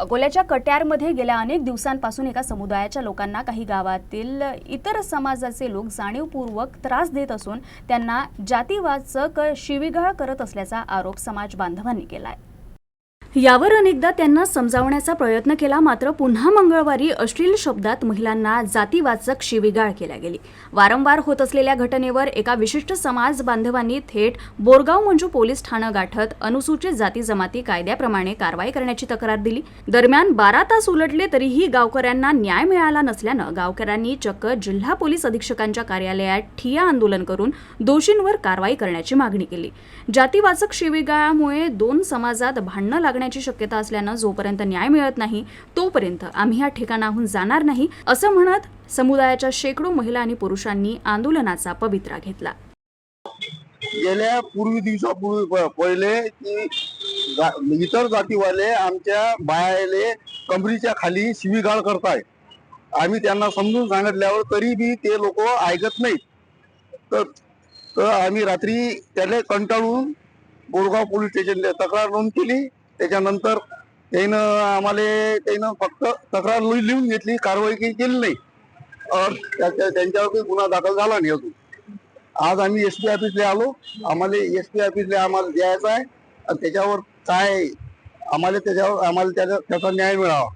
अकोल्याच्या कट्यारमध्ये गेल्या अनेक दिवसांपासून एका समुदायाच्या लोकांना काही गावातील इतर समाजाचे लोक जाणीवपूर्वक त्रास देत असून त्यांना जातीवाचक शिवीगाळ करत असल्याचा आरोप समाज बांधवांनी केला आहे यावर अनेकदा त्यांना समजावण्याचा प्रयत्न केला मात्र पुन्हा मंगळवारी अश्लील शब्दात महिलांना जातीवाचक शिवीगाळ केल्या गेली. वारंवार होत असलेल्या घटनेवर एका विशिष्ट समाज बांधवांनी थेट बोरगाव मंजू पोलीस ठाणं गाठत अनुसूचित जाती जमाती कायद्याप्रमाणे कारवाई करण्याची तक्रार दिली. दरम्यान बारा तास उलटले तरीही गावकऱ्यांना न्याय मिळाला नसल्यानं गावकऱ्यांनी चक्क जिल्हा पोलीस अधीक्षकांच्या कार्यालयात ठिया आंदोलन करून दोषींवर कारवाई करण्याची मागणी केली. जातीवाचक शिवीगाळामुळे दोन समाजात भांडणं होण्याची शक्यता असल्यानं जोपर्यंत न्याय मिळत नाही तोपर्यंत आम्ही या ठिकाणाहून जाणार नाही असं म्हणत समुदायाच्या शेकडो महिला आणि पुरुषांनी आंदोलनाचा पवित्रा घेतला. गेल्या पूर्वी दिवसापूर्वी पहिले की इतर जातीवाले आमच्या बायाले कमरीच्या खाली शिवीगाळ करताय. आम्ही त्यांना समजून सांगितल्यावर तरी बी ते लोक ऐकत नाहीत. तर तर आम्ही रात्री त्याला कंटाळून बोरगाव पोलीस स्टेशनला तक्रार नोंद केली. त्याच्यानंतर त्यानं आम्हाला त्यानं फक्त तक्रार लिहून घेतली कारवाई काही केली नाही. त्यांच्यावर काही गुन्हा दाखल झाला नाही अजून. आज आम्ही एस पी ऑफिसले आलो. आम्हाला एस पी ऑफिसला आम्हाला द्यायचं आहे. आणि त्याच्यावर काय आम्हाला त्याच्यावर आम्हाला त्याचा त्याचा न्याय मिळावा.